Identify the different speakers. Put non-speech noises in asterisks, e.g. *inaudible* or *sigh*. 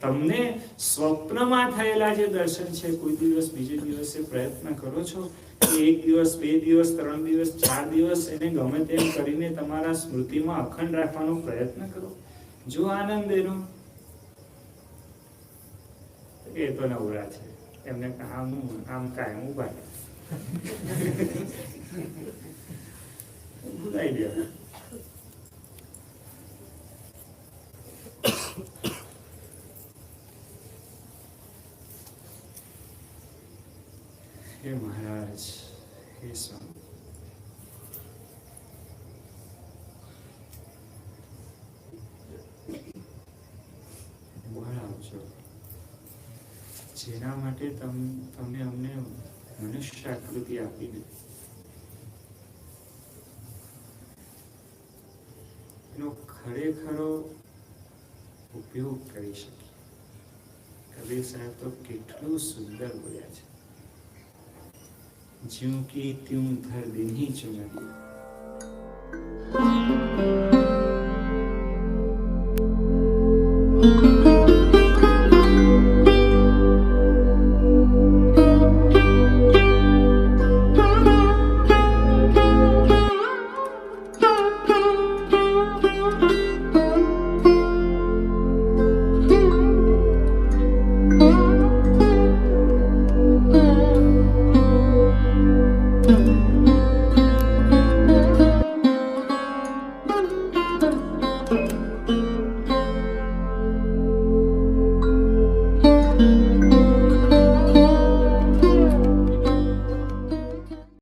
Speaker 1: તમને સ્વપ્નમાં થયેલા જે દર્શન છે, કોઈ દિવસ, બીજે દિવસે પ્રયત્ન કરો છો કે એક દિવસ, બે દિવસ, ત્રણ દિવસ, ચાર દિવસ, એને ગમે તેમ કરીને તમારા સ્મૃતિમાં અખંડ રાખવાનો પ્રયત્ન કરો. જો આનંદ એનો? એ તો નવરા છે. એમને આમ આમ કાયમ ઊભા *laughs* ભૂલાઈ ગયા. હે મહારાજ હે સ્વામી. આવજો જેના માટે તમે અમને મનુષ્ય આકૃતિ આપી એનો ખરેખરો ઉપયોગ કરી શકીએ. કબીર સાહેબ તો કેટલું સુંદર બોલ્યા છે. કી ત્યું ધર દિન્હી Chunari thank you
Speaker 2: Thank you.